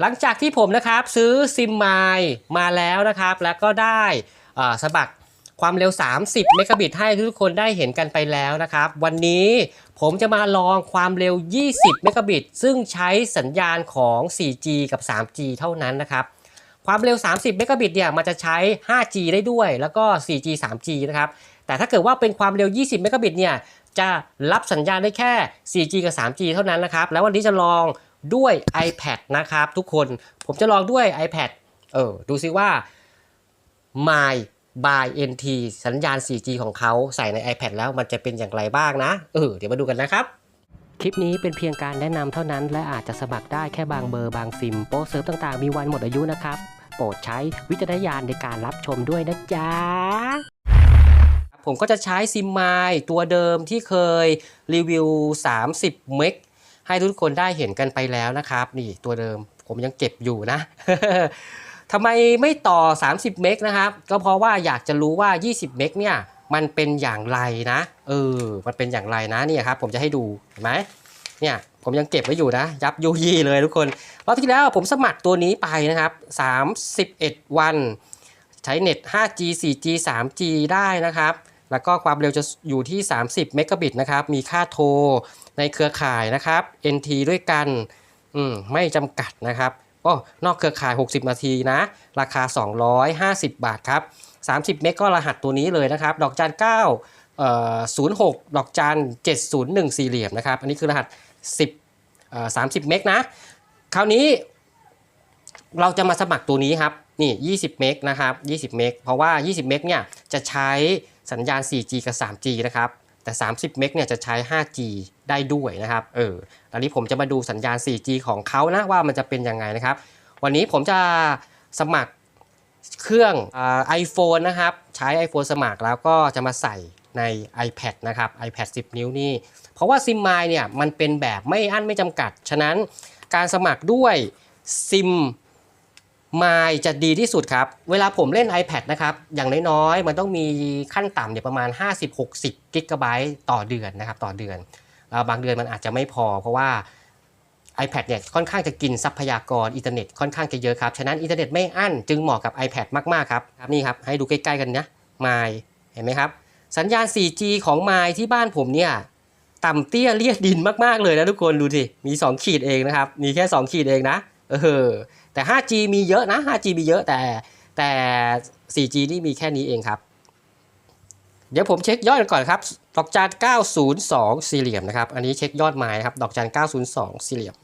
หลังจากที่ผมนะครับซื้อซิมไมล์มาแล้วนะครับ แล้วก็ได้สมัครความเร็ว 30 เมกะบิตให้ทุกคนได้เห็นกันไปแล้วนะครับ วันนี้ผมจะมาลองความเร็ว 20 เมกะบิต ซึ่งใช้สัญญาณของ 4G กับ 3G เท่านั้นนะครับ ความเร็ว 30 เมกะบิตเนี่ยมันจะใช้ 5G ได้ด้วย แล้วก็ 4G 3G นะครับ แต่ถ้าเกิดว่าเป็นความเร็ว 20 เมกะบิตเนี่ย จะรับสัญญาณได้แค่ 4G กับ 3G เท่านั้นนะครับ แล้ววันนี้จะลอง ด้วย iPad นะครับทุกคนผมจะลองด้วย iPad เออดูซิว่า My by NT สัญญาณ 4G ของเขาใส่ใน iPad แล้วมันจะเป็นอย่างไรบ้างนะ เออ เดี๋ยวมาดูกันนะครับ คลิปนี้เป็นเพียงการแนะนำเท่านั้น และอาจจะสมัครได้แค่บางเบอร์บางซิม โปรเซิร์ฟต่างๆ มีวันหมดอายุนะครับ โปรดใช้วิจารณญาณในการรับชมด้วยนะจ๊ะ ผมก็จะใช้ซิมไมล์ตัวเดิมที่เคยรีวิว 30 เมก ให้ทุกคนได้เห็นกันไปแล้วนะครับ นี่ตัวเดิมผมยังเก็บอยู่นะทำไมไม่ต่อ 30 เมกนะครับ ก็เพราะว่าอยากจะรู้ว่า 20 เมกเนี่ย มันเป็นอย่างไรนะ เออ มันเป็นอย่างไรนะเนี่ยครับ ผมจะให้ดู เห็นไหมเนี่ย ผมยังเก็บไว้อยู่นะ ยับยุยี่เลยทุกคน รอบที่แล้วผมสมัครตัวนี้ไปนะครับ 31 วัน ใช้เน็ต 5G 4G 3G ได้นะครับ แล้วก็ความเร็วจะอยู่ที่ 30 เมกะบิตนะครับ มีค่าโทรในเครือข่ายนะครับ NT ด้วยกันมไม่จำกัดนะครับก็นอกเครือข่าย 60 นาทีนะ ราคา 250 บาทครับ 30 เมกก็รหัสตัวนี้เลยนะครับ ดอกจัน9เอ่อ06 ดอกจัน 701 สี่เหลี่ยมนะครับ อันนี้คือรหัส 10เอ่อ30 เมกนะ คราวนี้เราจะมาสมัครตัวนี้ครับ นี่ 20 เมกนะครับ 20 เมก เพราะว่า 20 เมกเนี่ยจะใช้สัญญาณ 4G กับ 3G นะครับ แต่ 30 เมกเนี่ยจะใช้ 5G ได้ด้วยนะครับ เออตอนนี้ผมจะมาดูสัญญาณ 4G ของเขานะว่ามันจะเป็นยังไงนะครับ วันนี้ผมจะสมัครเครื่องไอโฟนนะครับ ใช้ iPhone สมัครแล้วก็จะมาใส่ใน iPad นะครับ iPad 10 นิ้วนี่ เพราะว่าซิมไมล์เนี่ยมันเป็นแบบไม่อั้นไม่จำกัด ฉะนั้นการสมัครด้วยซิม ไมล์จะดีที่สุดครับ เวลาผมเล่น iPad นะครับ อย่างน้อยๆ มันต้องมีขั้นต่ำเนี่ยประมาณ 50-60กิกะไบต์ต่อเดือนนะครับ ต่อเดือน บางเดือนมันอาจจะไม่พอ เพราะว่า iPad เนี่ยค่อนข้างจะกินทรัพยากรอินเทอร์เน็ตค่อนข้างจะเยอะครับ ฉะนั้นอินเทอร์เน็ตไม่อั้นจึงเหมาะกับ iPad มากๆครับครับ นี่ครับ ให้ดูใกล้ๆกันนะไมล์เห็นไหมครับ สัญญาณ 4G ของไมล์ที่บ้านผมเนี่ยต่ำเตี้ยเลียดดินมากๆเลยนะทุกคนดูสิมี 2 ขีดเองนะครับมีแค่ 2 ขีดเองนะ เออแต่ 5G มีเยอะนะ 5G มีเยอะแต่แต่ 4G นี่มีแค่นี้เองครับ เดี๋ยวผมเช็คยอดกันก่อนครับ ดอกจาน902 สี่เหลี่ยมนะครับ อันนี้เช็คยอดไม้ครับ ดอกจาน902 สี่เหลี่ยม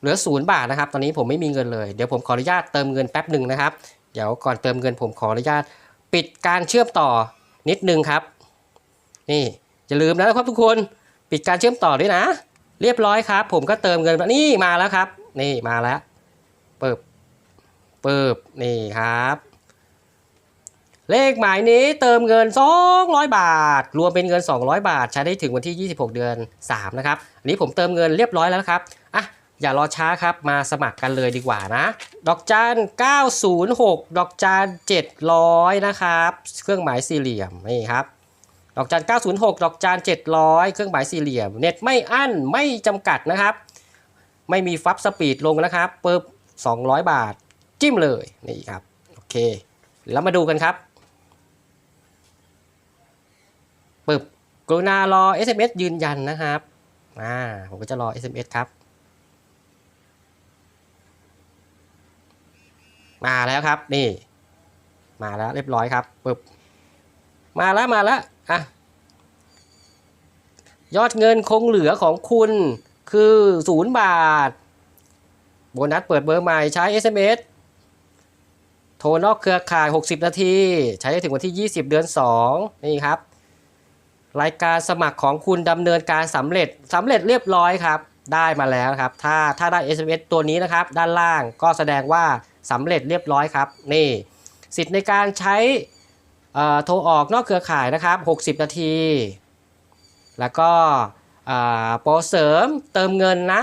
เหลือศูนย์บาทนะครับ ตอนนี้ผมไม่มีเงินเลย เดี๋ยวผมขออนุญาตเติมเงินแป๊บหนึ่งนะครับ เดี๋ยวก่อนเติมเงินผมขออนุญาตปิดการเชื่อมต่อนิดนึงครับ นี่อย่าลืมนะครับทุกคน ปิดการเชื่อมต่อด้วยนะ เรียบร้อยครับ ผมก็เติมเงินนี่มาแล้วครับ นี่มาแล้วเปิบเปิบนี่ครับ เลขหมายนี้เติมเงิน 200 บาท รวมเป็นเงิน 200 บาท ใช้ได้ถึงวันที่ 26 เดือน 3 นะครับอันนี้ผมเติมเงินเรียบร้อยแล้วครับอะอย่ารอช้าครับมาสมัครกันเลยดีกว่านะ ดอกจัน906 ดอกจัน700 นะครับ เครื่องหมายสี่เหลี่ยมนี่ครับ ดอกจัน 906 ดอกจัน 700 เครื่องหมายสี่เหลี่ยม เน็ตไม่อั้น ไม่จำกัดนะครับ ไม่มีฟับสปีดลงนะครับเปิบ200 บาท จิ้มเลย นี่ครับ โอเค แล้วมาดูกันครับปึบกรุณารอ SMS ยืนยันนะครับ อ่า ผมก็จะรอ SMS ครับ มาแล้วครับ นี่ มาแล้วเรียบร้อยครับปึ๊บ มาแล้วมาแล้วอะยอดเงินคงเหลือของคุณคือศูนย์บาท โบนัสเปิดเบอร์ใหม่ใช้ SMS โทรนอกเครือข่าย 60 นาที ใช้ได้ถึงวันที่ 20 เดือน 2 นี่ครับ รายการสมัครของคุณดำเนินการสำเร็จสำเร็จเรียบร้อยครับ ได้มาแล้วครับ ถ้าถ้าได้ SMS ตัวนี้นะครับ ด้านล่างก็แสดงว่าสำเร็จเรียบร้อยครับ นี่ สิทธิ์ในการใช้ โทรออกนอกเครือข่ายนะครับ 60 นาที แล้วก็โปรเสริมเติมเงินนะ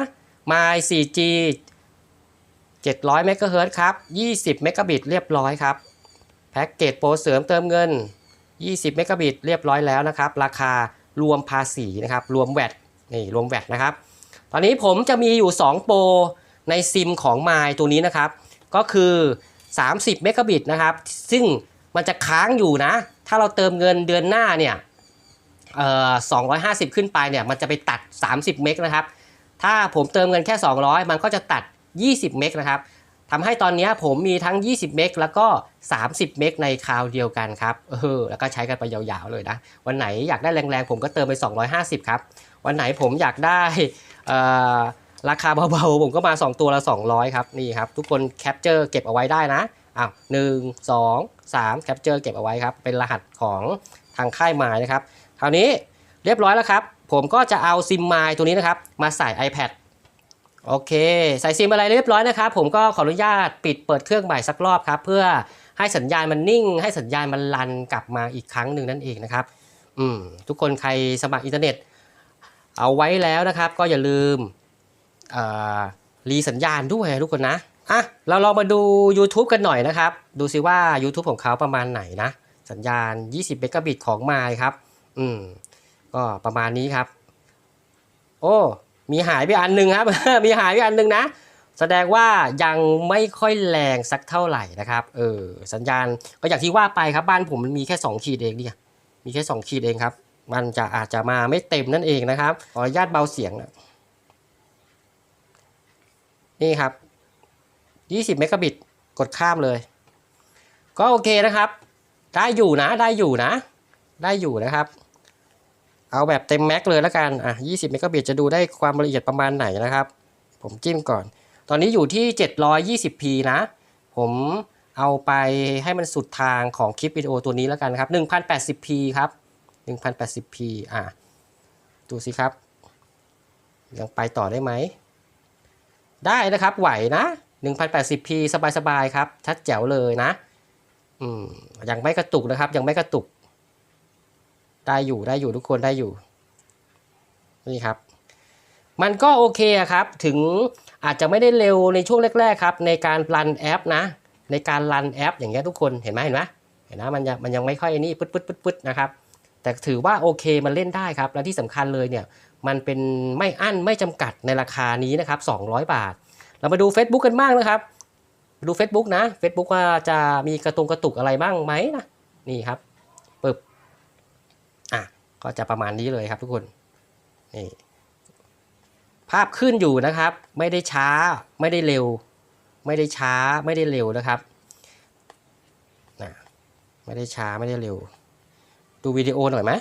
My 4G 700เมกะเฮิรตครับ 20เมกะบิตเรียบร้อยครับ แพ็กเกจโปรเสริมเติมเงิน 20เมกะบิตเรียบร้อยแล้วนะครับ ราคารวมภาษีนะครับ รวมแวดนี่รวมแวดนะครับ ตอนนี้ผมจะมีอยู่ 2 โปรในซิมของ m ม l ตัวนี้นะครับ ก็คือ 30เมกะบิตนะครับ ซึ่ง มันจะค้างอยู่นะ ถ้าเราเติมเงินเดือนหน้าเนี่ยเอ่อ250ขึ้นไปเนี่ยมันจะไปตัด 30 เมกนะครับ ถ้าผมเติมเงินแค่ 200 มันก็จะตัด 20 เมกนะครับทำให้ตอนนี้ผมมีทั้ง 20 เมกแล้วก็ 30 เมกในคราวเดียวกันครับ เออ แล้วก็ใช้กันไปยาวๆเลยนะ วันไหนอยากได้แรงๆ ผมก็เติมไป 250 ครับ วันไหนผมอยากได้เอ่อราคาเบาๆ ผมก็มา 2 ตัวละ 200 ครับ นี่ครับ ทุกคนแคปเจอร์เก็บเอาไว้ได้นะ อ้าวหนึ่งสอง สามแคปเจอร์เก็บเอาไว้ครับ เป็นรหัสของทางค่ายไมายนะครับ คราวนี้เรียบร้อยแล้วครับ ผมก็จะเอาซิมไมายตัวนี้นะครับ มาใส่ iPad โอเค ใส่ซิมอะไรเรียบร้อยนะครับ ผมก็ขออนุญาตปิดเปิดเครื่องใหม่สักรอบครับ เพื่อให้สัญญาณมันนิ่ง ให้สัญญาณมันรันกลับมาอีกครั้งหนึ่งนั่นเองนะครับ อืม ทุกคนใครสมัครอินเทอร์เน็ต เอาไว้แล้วนะครับ ก็อย่าลืมรีสัญญาณด้วยทุกคนนะ อะเราลองมาดู YouTube กันหน่อยนะครับ ดูซิว่า YouTube ของเขาประมาณไหนนะ สัญญาณ 20เมกะบิตของไมล์ครับ อืม ก็ประมาณนี้ครับ โอ้ มีหายไปอันหนึ่งครับ มีหายไปอันหนึ่งนะ แสดงว่ายังไม่ค่อยแรงสักเท่าไหร่นะครับ เออ สัญญาณก็อย่างที่ว่าไปครับ บ้านผมมันมีแค่ 2 ขีดเองเนี่ย มีแค่ 2 ขีดเองครับ มันจะอาจจะมาไม่เต็มนั่นเองนะครับ ขออนุญาตเบาเสียงนะนี่ครับ 20เมกะบิตกดข้ามเลย ก็โอเคนะครับ ได้อยู่นะได้อยู่นะ ได้อยู่นะครับ เอาแบบเต็มแม็กเลยแล้วกันอะ20เมกะบิตจะดูได้ความละเอียดประมาณไหนนะครับ ผมจิ้มก่อน ตอนนี้อยู่ที่ 720p นะ ผมเอาไปให้มันสุดทางของคลิปวิดีโอตัวนี้แล้วกันครับ 1080p ครับ 1080p อะดูสิครับ ยังไปต่อได้ไหม ได้นะครับไหวนะ 1080p สบายๆครับ ชัดแจ๋วเลยนะ อืมยังไม่กระตุกนะครับ ยังไม่กระตุก ได้อยู่ได้อยู่ทุกคนได้อยู่ นี่ครับ มันก็โอเคครับ ถึงอาจจะไม่ได้เร็วในช่วงแรก ๆ ครับ ในการรันแอปนะ ในการรันแอป อย่างเงี้ยทุกคนเห็นไหมเห็นไหมเห็นนะมันยังมันยังไม่ค่อยนี่ปึ๊ดปึ๊ดปึ๊ดปึ๊ดนะครับแต่ถือว่าโอเคมันเล่นได้ครับ และที่สำคัญเลยเนี่ย มันเป็นไม่อั้นไม่จำกัดในราคานี้นะครับ 200 บาท เรามาดู Facebook กันบ้างนะครับ ดู Facebook นะ Facebook ว่าจะมีกระตุงกระตุกอะไรบ้างไหมนะนี่ครับปึ๊บอะก็จะประมาณนี้เลยครับทุกคนนี่ภาพขึ้นอยู่นะครับ ไม่ได้ช้าไม่ได้เร็ว ไม่ได้ช้าไม่ได้เร็วนะครับนะไม่ได้ช้าไม่ได้เร็ว ดูวิดีโอหน่อยไหม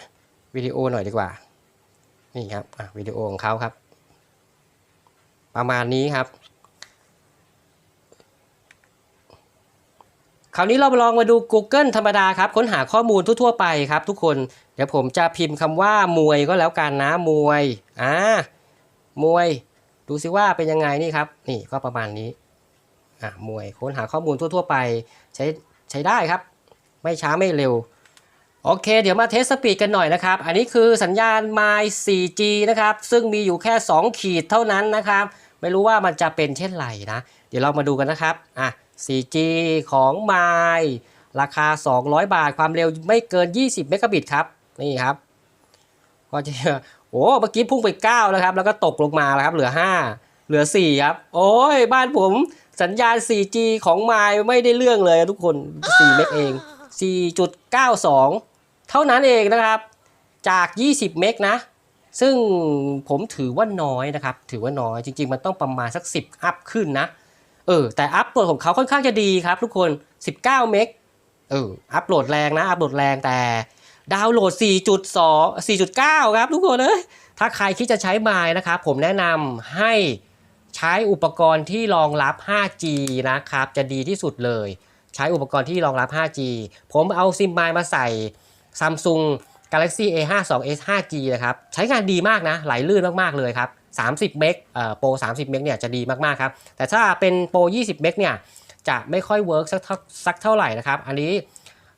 วิดีโอหน่อยดีกว่านี่ครับอะวิดีโอของเขาครับ ประมาณนี้ครับ ราวนี้เราลองมาดู Google ธรรมดาครับ ค้นหาข้อมูลทั่ว ๆ ไปครับทุกคน เดี๋ยวผมจะพิมพ์คำว่ามวยก็แล้วกันนะมวยอ่ามวย ดูซิว่าเป็นยังไงนี่ครับ นี่ก็ประมาณนี้อะมวยค้นหาข้อมูลทั่ว ๆ ไปใช้ใช้ได้ครับ ไม่ช้าไม่เร็วโอเค เดี๋ยวมาเทสสปีดกันหน่อยนะครับ อันนี้คือสัญญาณ My 4G นะครับ ซึ่งมีอยู่แค่ 2 ขีดเท่านั้นนะครับ ไม่รู้ว่ามันจะเป็นเช่นไรนะ เดี๋ยวเรามาดูกันนะครับ อะ 4G ของ My ราคา 200 บาท ความเร็วไม่เกิน 20 เมกะบิตครับ นี่ครับ ก็จะโอ้เมื่อกี้พุ่งไป 9 แล้วครับ แล้วก็ตกลงมาแล้วครับ เหลือ 5 เหลือ 4 ครับ โอ้ย บ้านผมสัญญาณ 4G ของ My ไม่ได้เรื่องเลยทุกคน 4 เมกเอง 4.92 เท่านั้นเองนะครับ จาก 20 เมกนะ ซึ่งผมถือว่าน้อยนะครับ ถือว่าน้อย จริง ๆ มันต้องประมาณสัก 10 อัพขึ้นนะ เออแต่อัพโหลดของเขาค่อนข้างจะดีครับทุกคน 19 เมกเอออัพโหลดแรงนะ อัพโหลดแรงแต่ดาวน์โหลด 4.2 4.9 ครับทุกคนเอ้ยถ้าใครคิดจะใช้ไมล์นะครับผมแนะนำให้ใช้อุปกรณ์ที่รองรับ 5G นะครับ จะดีที่สุดเลย ใช้อุปกรณ์ที่รองรับ 5G ผมเอาซิมไมล์มาใส่ Samsung Galaxy A52s 5G นะครับ ใช้งานดีมากนะ ไหลลื่นมาก ๆ เลยครับ 30 เมกเอ่อโปร 30 เมกเนี่ยจะดีมากๆครับ แต่ถ้าเป็นโปร 20 เมกเนี่ยจะไม่ค่อยเวิร์กสักเท่าสักเท่าไหร่นะครับ อันนี้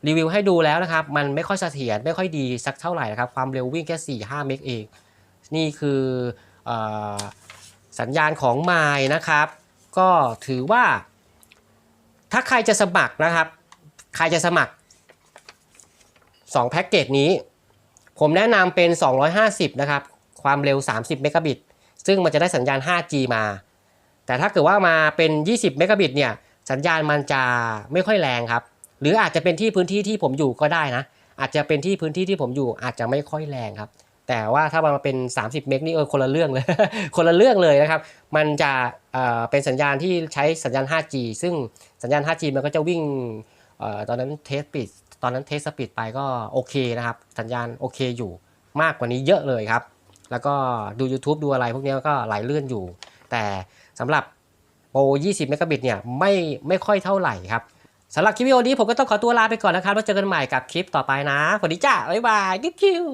รีวิวให้ดูแล้วนะครับ มันไม่ค่อยเสถียรไม่ค่อยดีสักเท่าไหร่นะครับ ความเร็ววิ่งแค่ 4-5 เมกเอง นี่คือเออสัญญาณของไมล์นะครับ ก็ถือว่า ถ้าใครจะสมัครนะครับ ใครจะสมัคร2แพ็กเกจนี้ ผมแนะนำเป็น 250 นะครับ ความเร็ว 30 เมกะบิต ซึ่งมันจะได้สัญญาณ 5G มา แต่ถ้าเกิดว่ามาเป็น 20 เมกะบิตเนี่ย สัญญาณมันจะไม่ค่อยแรงครับ หรืออาจจะเป็นที่พื้นที่ที่ผมอยู่ก็ได้นะ อาจจะเป็นที่พื้นที่ที่ผมอยู่อาจจะไม่ค่อยแรงครับ แต่ว่าถ้ามันมาเป็น 30 เมกนี่เออคนละเรื่องเลย คนละเรื่องเลยนะครับ มันจะเอ่อเป็นสัญญาณที่ใช้สัญญาณ 5G ซึ่งสัญญาณ 5G มันก็จะวิ่งเออตอนนั้นเทสปิดตอนนั้นเทสสปีดไปก็โอเคนะครับ สัญญาณโอเคอยู่มากกว่านี้เยอะเลยครับ แล้วก็ดู YouTube ดูอะไรพวกนี้ก็ไหลเลื่อนอยู่ แต่สำหรับโปร 20 เมกะบิตเนี่ยไม่ไม่ค่อยเท่าไหร่ครับสำหรับคลิปวิดีโอนี้ผมก็ต้องขอตัวลาไปก่อนนะครับ แล้วเจอกันใหม่กับคลิปต่อไปนะสวัสดีจ้าบ๊ายบายกิ๊บคิว